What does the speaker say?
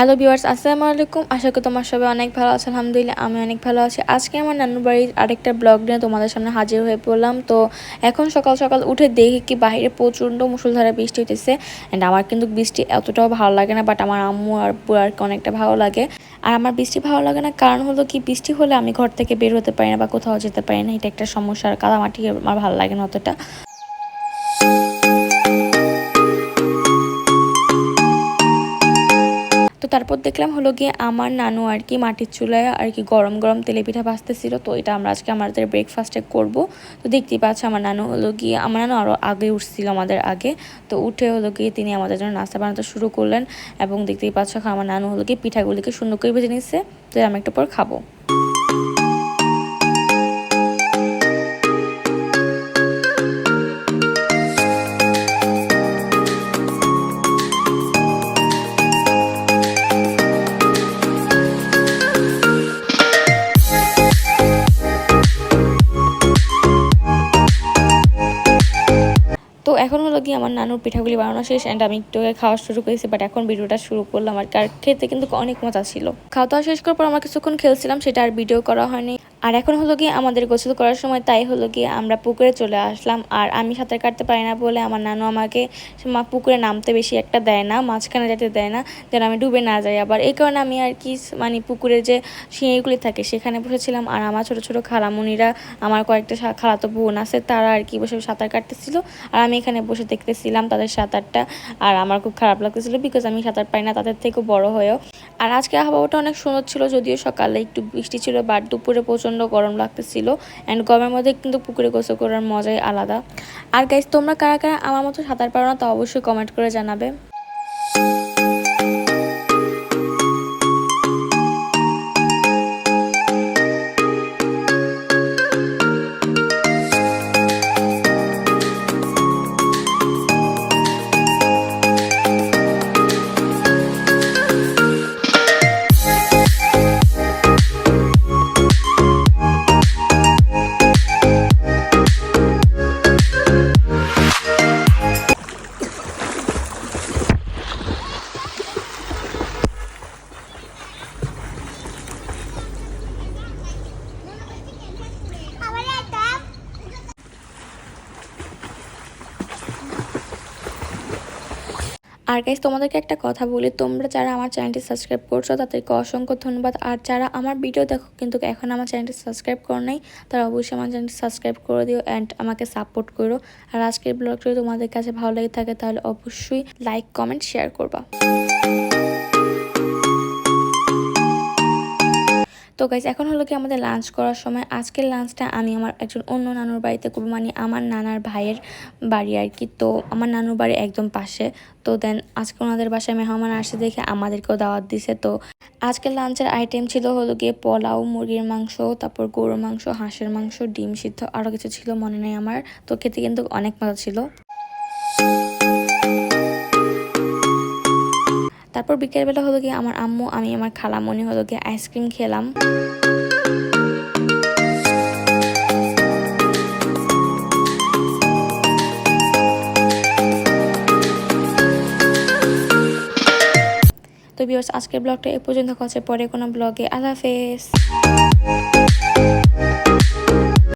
Hello viewers আসসালামু আলাইকুম আশা করি তোমার সবাই অনেক ভালো আছে। আলহামদুলিল্লাহ, আমি অনেক ভালো আছি। আজকে আমার নানুর বাড়ির আরেকটা ব্লগ নিয়ে তোমাদের সামনে হাজির হয়ে পড়লাম। তো এখন সকাল সকাল উঠে দেখি কি বাইরে প্রচণ্ড মুসুলধারা বৃষ্টি হইতেছে। অ্যান্ড আমার কিন্তু বৃষ্টি এতটাও ভালো লাগে না বাট আমার আম্মু আর আর অনেকটা ভালো লাগে। আর আমার বৃষ্টি ভালো লাগে না, কারণ হলো কি, বৃষ্টি হলে আমি ঘর থেকে বের হতে পারি না বা কোথাও যেতে পারি না। এটা একটা সমস্যা আর কাদামাটি, আমার ভালো লাগে না অতটা। তো তারপর দেখলাম হলো গিয়ে আমার নানু আর কি মাটির চুলায় আর কি গরম গরম তেলে পিঠা ভাজতেছিল। তো এটা আমরা আজকে আমাদের ব্রেকফাস্টে করব। তো দেখতেই পাচ্ছি আমার নানু হলো গিয়ে, আমার নানু আরও আগে উঠছিল আমাদের আগে। তো উঠে হলো গিয়ে তিনি আমাদের জন্য নাস্তা বানাতে শুরু করলেন এবং দেখতেই পাচ্ছ আমার নানু হলো গিয়ে পিঠাগুলিকে সুন্দর করে ভেজে নিচ্ছে। তো আমি একটু পর খাব। এখন আমার নানুর পিঠাগুলি বানানো শেষ অ্যান্ড আমি একটু খাওয়া শুরু করেছি বাট এখন ভিডিওটা শুরু করলাম আর খেতে কিন্তু অনেক মজা ছিল। খাওয়া দাওয়া শেষ করার পর আমার কিছুক্ষণ খেলছিলাম, সেটা আর ভিডিও করা হয়নি। আর এখন হলো গিয়ে আমাদের গোসল করার সময়, তাই হলো গিয়ে আমরা পুকুরে চলে আসলাম। আর আমি সাঁতার কাটতে পারি না বলে আমার নানু আমাকে, মা পুকুরে নামতে বেশি একটা দেয় না, মাঝখানে যেতে দেয় না, যেন আমি ডুবে না যাই। আবার এই কারণে আমি আর কি মানে পুকুরে যে সিঁড়িগুলি থাকে, সেখানে বসেছিলাম। আর আমার ছোট ছোট খালামুনিরা, আমার কয়েকটা খালাতো বোন আছে, তারা আর কি বসে সাঁতার কাটতেছিল। আর আমি এখানে বসে দেখতেছিলাম তাদের সাঁতারটা। আর আমার খুব খারাপ লাগতেছিল বিকজ আমি সাঁতার পাই না, তাদের থেকেও বড় হয়েও। আর আজকে আবহাওয়াটা অনেক সুন্দর ছিল, যদিও সকালে একটু বৃষ্টি ছিল বাট দুপুরে প্রচণ্ড গরম লাগতেছিল অ্যান্ড গরমের মধ্যে কিন্তু পুকুরে গোসল করার মজাই আলাদা। আর গাইজ তোমরা কারা কারা আমার মতো সাঁতার পারো না তা অবশ্যই কমেন্ট করে জানাবে। আর গাইজ তোমাদেরকে একটা কথা বলি, তোমরা যারা আমার চ্যানেলটি সাবস্ক্রাইব করছ, তাদেরকে অসংখ্য ধন্যবাদ। আর যারা আমার ভিডিও দেখো, কিন্তু এখন আমার চ্যানেলটি সাবস্ক্রাইব করো নাই, তারা অবশ্যই আমার চ্যানেলটি সাবস্ক্রাইব করে দিও অ্যান্ড আমাকে সাপোর্ট করো। আর আজকের ব্লগটি তোমাদের কাছে ভালো লেগে থাকে, তাহলে অবশ্যই লাইক কমেন্ট শেয়ার করবা। তো গাইজ এখন হলো কি আমাদের লাঞ্চ করার সময়। আজকের লাঞ্চটা আমি আমার একজন অন্য নানুর বাড়িতে করব মানে আমার নানার ভাইয়ের বাড়ি আর কি। তো আমার নানুর বাড়ি একদম পাশে। তো দেন আজকে ওনাদের বাসায় মেহমান আসে দেখে আমাদেরকেও দাওয়াত দিছে। তো আজকের লাঞ্চের আইটেম ছিল হলো গিয়ে পোলাও, মুরগির মাংস, তারপর গরুর মাংস, হাঁসের মাংস, ডিম সিদ্ধ আরও কিছু ছিল মনে নেই আমার। তো খেতে কিন্তু অনেক মজা ছিল। তারপর বিকেলবেলা হলো গিয়ে আমার আম্মু, আমি আমার খালামণি হলো গিয়ে আইসক্রিম খেলাম। তো বিয়ার্স আজকের ব্লগটা এ পর্যন্ত হচ্ছে পরে কোনো ব্লগে আল্লাহ হাফেজ।